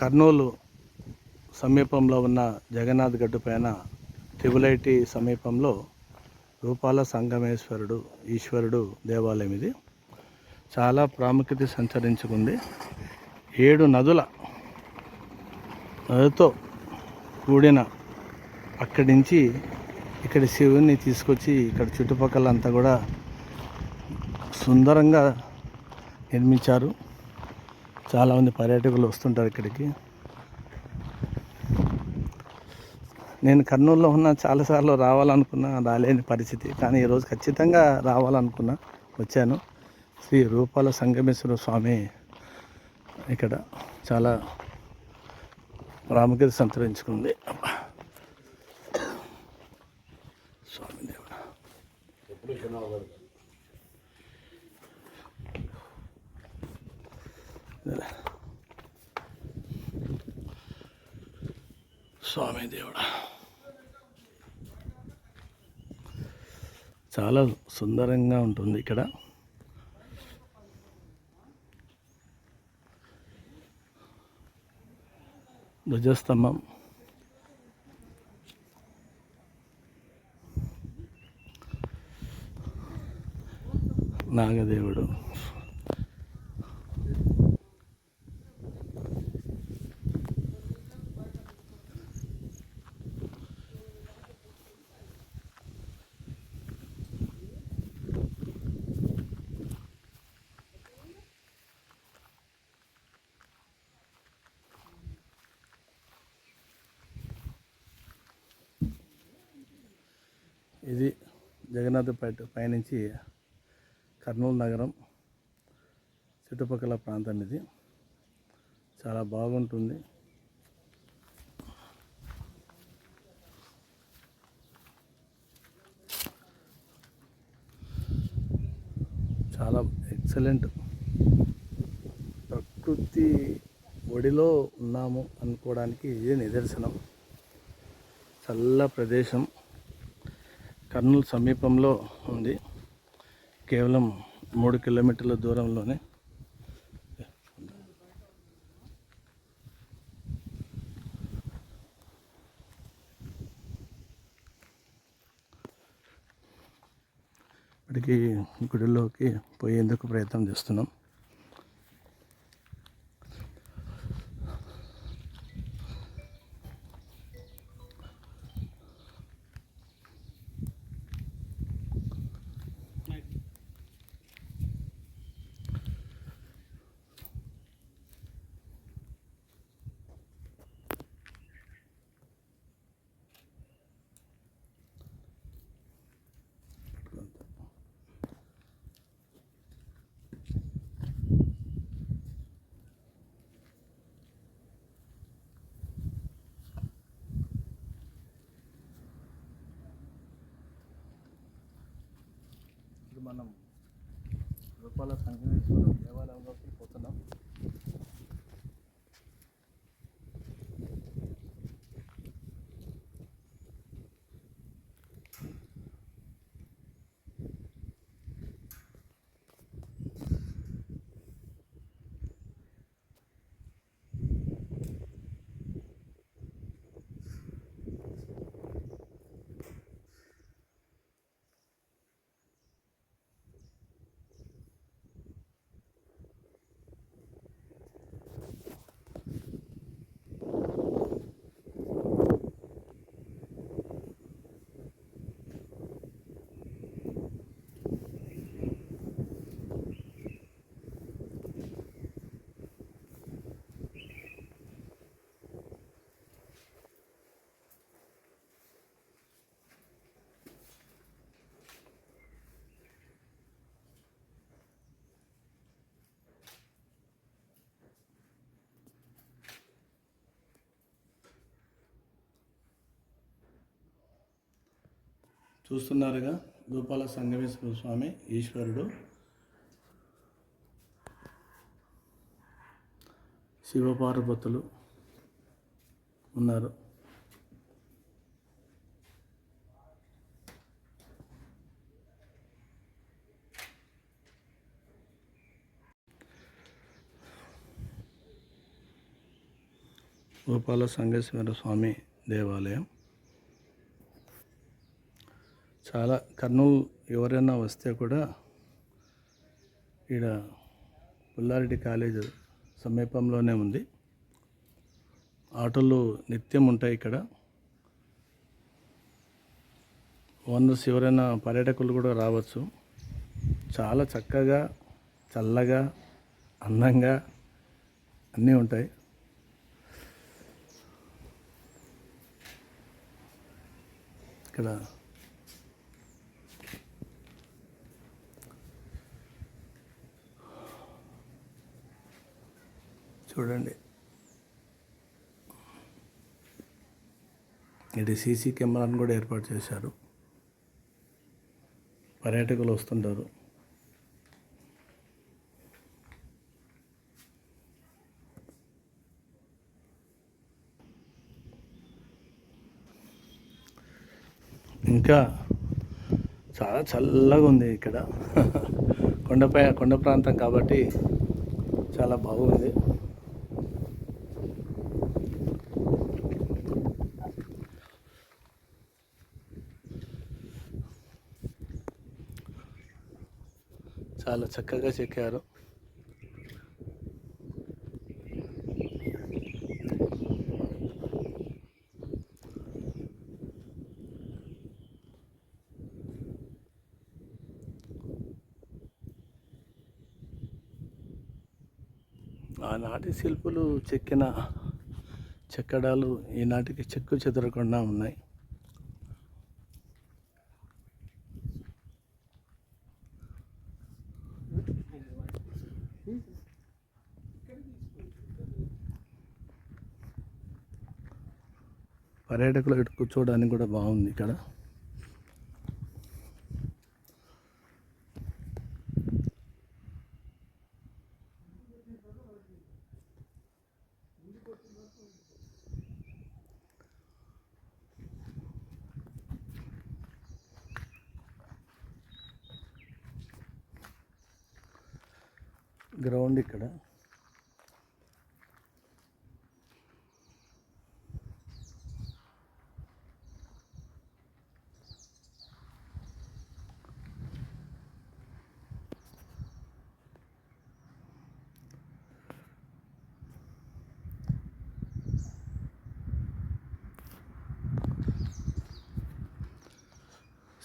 కర్నూలు సమీపంలో ఉన్న జగన్నాథ్ గడ్డు పైన తిబులైటి సమీపంలో రూపాల సంగమేశ్వరుడు ఈశ్వరుడు దేవాలయం ఇది. చాలా ప్రాముఖ్యత సంచరించుకుంది. ఏడు నదుల నదితో కూడిన అక్కడి నుంచి ఇక్కడ శివుని తీసుకొచ్చి ఇక్కడ చుట్టుపక్కల అంతా కూడా సుందరంగా నిర్మించారు. చాలామంది పర్యాటకులు వస్తుంటారు ఇక్కడికి. నేను కర్నూలులో ఉన్న చాలాసార్లు రావాలనుకున్నా రాలేని పరిస్థితి. కానీ ఈరోజు ఖచ్చితంగా రావాలనుకున్నా వచ్చాను. శ్రీ రూపాల సంగమేశ్వర స్వామి ఇక్కడ చాలా ప్రాముఖ్యత సంతరించుకుంది. స్వామి దేవుడు స్వామి దేవుడా. చాలా సుందరంగా ఉంటుంది ఇక్కడ. ధ్వజస్తంభం. నాగదేవుడు. ఇది జగన్నాథపేట పైనుంచి కర్నూలు నగరం చుట్టుపక్కల ప్రాంతం ఇది. చాలా బాగుంటుంది. చాలా ఎక్సలెంట్ ప్రకృతి ఒడిలో ఉన్నాము అనుకోవడానికి ఇదే నిదర్శనం. చల్ల ప్రదేశం. కర్నూలు సమీపంలో ఉంది. కేవలం మూడు కిలోమీటర్ల దూరంలోనే. ఇప్పటికీ గుడిలోకి పోయేందుకు ప్రయత్నం చేస్తున్నాం. మనం రూపాల సంగమేశ్వరం దేవాలయంలోకి పోతున్నాం. చూస్తున్నారుగా గోపాల సంగమేశ్వర స్వామి ఈశ్వరుడు. శివపార్వతులు ఉన్నారు. గోపాల సంగేశ్వర స్వామి దేవాలయం. చాలా కర్నూలు ఎవరైనా వస్తే కూడా ఈడ పుల్లారెడ్డి కాలేజ్ సమీపంలోనే ఉంది. ఆటోలు నిత్యం ఉంటాయి ఇక్కడ. ఓనర్స్ ఎవరైనా పర్యాటకులు కూడా రావచ్చు. చాలా చక్కగా చల్లగా అందంగా అన్నీ ఉంటాయి. ఇక్కడ చూడండి. ఇది సీసీ కెమెరాను కూడా ఏర్పాటు చేశారు. పర్యాటకులు వస్తుంటారు. ఇంకా చాలా చల్లగా ఉంది ఇక్కడ. కొండపై కొండ ప్రాంతం కాబట్టి చాలా బాగుంది. చాలా చక్కగా చెక్కారు. ఆనాటి శిల్పులు చెక్కిన చెక్కడాలు ఈనాటికి చెక్కు చెదరకుండా ఉన్నాయి. పర్యాటకులు ఇక్కడ కూర్చోవడానికి కూడా బాగుంది ఇక్కడ. గ్రౌండ్ ఇక్కడ.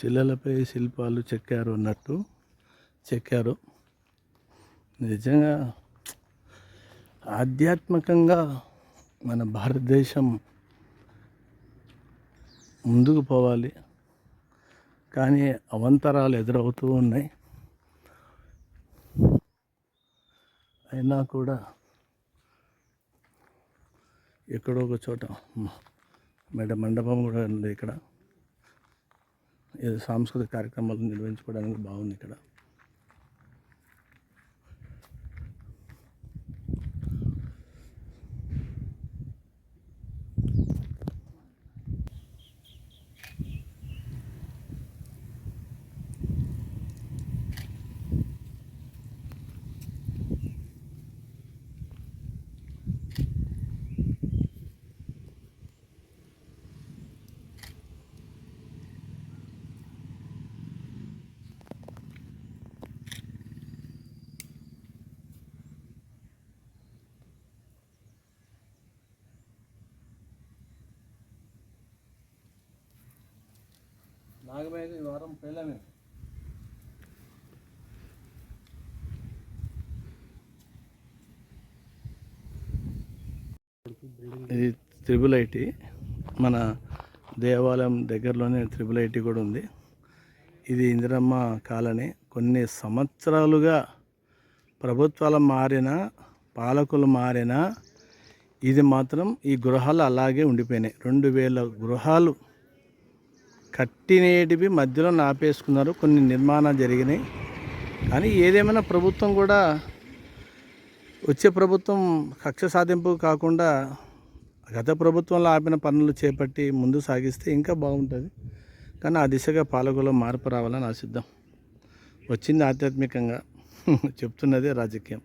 శిలలపై శిల్పాలు చెక్కారు అన్నట్టు చెక్కారు. నిజంగా ఆధ్యాత్మికంగా మన భారతదేశం ముందుకు పోవాలి. కానీ అవంతరాలు ఎదురవుతూ ఉన్నాయి. అయినా కూడా ఎక్కడో ఒక చోట మెడ మండపం కూడా ఉంది ఇక్కడ. సాంస్కృతిక కార్యక్రమాలు నిర్వహించుకోవడానికి బాగుంది ఇక్కడ. నాగబాయి ఈ వారం పేలమే ఇది త్రిబుల్ ఐటీ మన దేవాలయం దగ్గరలోనే త్రిబుల్ ఐటీ కూడా ఉంది. ఇది ఇందిరమ్మ కాలనీ. కొన్ని సంవత్సరాలుగా ప్రభుత్వాలు మారిన పాలకులు మారిన ఇది మాత్రం ఈ గృహాలు అలాగే ఉండిపోయినాయి. రెండు వేల గృహాలు కట్టినేటివి మధ్యలో నాపేసుకున్నారు. కొన్ని నిర్మాణాలు జరిగినాయి. కానీ ఏదేమైనా ప్రభుత్వం కూడా వచ్చే ప్రభుత్వం కక్ష సాధింపు కాకుండా గత ప్రభుత్వంలో ఆపిన పనులు చేపట్టి ముందు సాగిస్తే ఇంకా బాగుంటుంది. కానీ ఆ దిశగా పాలకులో మార్పు రావాలని ఆశిద్దాం. వచ్చింది ఆధ్యాత్మికంగా. చెప్తున్నదే రాజకీయం.